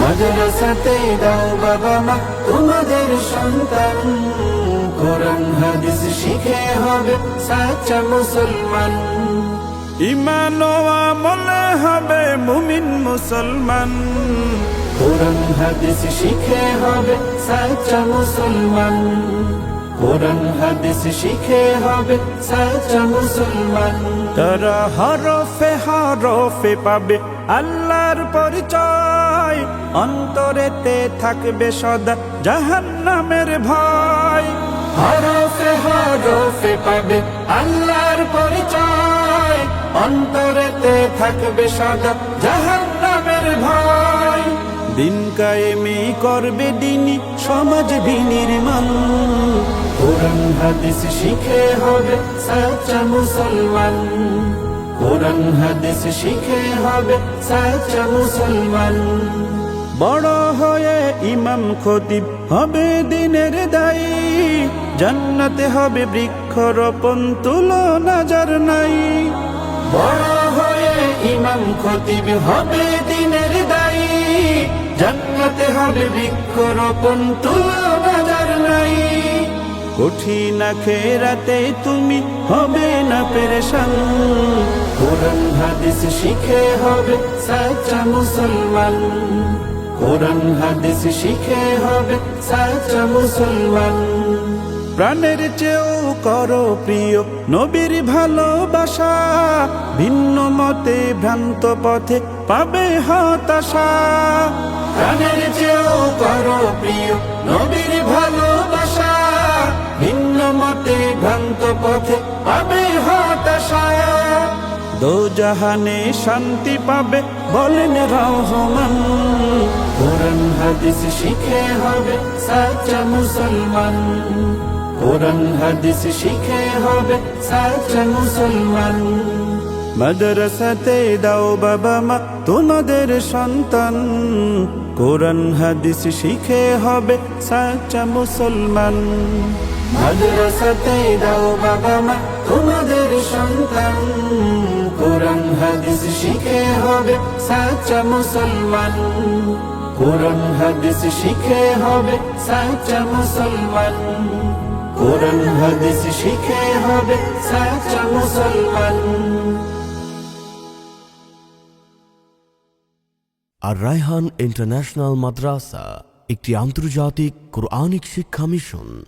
মাদ্রাসাতে দাও বাবা মা তোমাদের সন্তান। কোরআন হাদিস শিখে হবে সাচ্চা মুসলমান। ইমান ও আমলে হবে মুমিন মুসলমান। কোরআন হাদিস শিখে হবে সাচ্চা মুসলমান। কোরআন হাদিস শিখে হবে সাচ্চা মুসলমান। তারা হরফে হরফে পাবে আল্লাহর পরিচয় অন্তরেতে থাকবে সদা জাহান্নামের ভয়। হরফে হরফে পাবে আল্লাহর পরিচয় অন্তরেতে থাকবে সদা জাহান্নামের ভয়। দিন কায়েমি করবে দিনই সমাজ বিনির্মাণ। কোরআন, হাদিস শিখে হবে সাচ্চা মুসলমান। কোরআন, হাদিস শিখে হবে সাচ্চা মুসলমান। বড় হয়ে ইমাম খতিব হবে দিনের দায়ী। জান্নাতে হবে বৃক্ষরোপণ, তুলনা যার নাই। বড় হয়ে ইমাম খতিব হবে দিনের দায়ী। জান্নাতে হবে বৃক্ষরোপণ, তুলনা যার নাই। কঠিন খেরাতে তুমি হবে না পেরেশান। হাদিস শিখে হবে সাচ্চা মুসলমান। কোরআন হাদিস শিখে হবে সাচ্চা মুসলমান। প্রাণের চেয়েও করো প্রিয় নবীর ভালোবাসা, ভিন্ন মতে ভ্রান্ত পথে পাবে হতাশা। প্রাণের চেয়েও করো প্রিয় নবীর ভালোবাসা, ভিন্ন মতে ভ্রান্ত পথে পাবে দো জাহানে শান্তি পাবে, বলেন রহমান কোরআন, হাদিস শিখে হবে সাচ্চা মুসলমান। কোরআন, হাদিস শিখে হবে সাচ্চা মুসলমান। মাদ্রাসাতে দাও বাবা মা, তোমাদের সন্তান। কোরআন, হাদিস শিখে হবে সাচ্চা মুসলমান। মাদ্রাসাতে দাও বাবা মা, তোমাদের সন্তান। কোরআন, হাদিস শিখে হবে মুসলমান। কোরআন, হাদিস শিখে হবে মুসলমান। কোরআন, হাদিস শিখে হবে মুসলমান। আর রায়হান ইন্টারন্যাশনাল মাদ্রাসা, একটি আন্তর্জাতিক কোরআনিক শিক্ষা মিশন।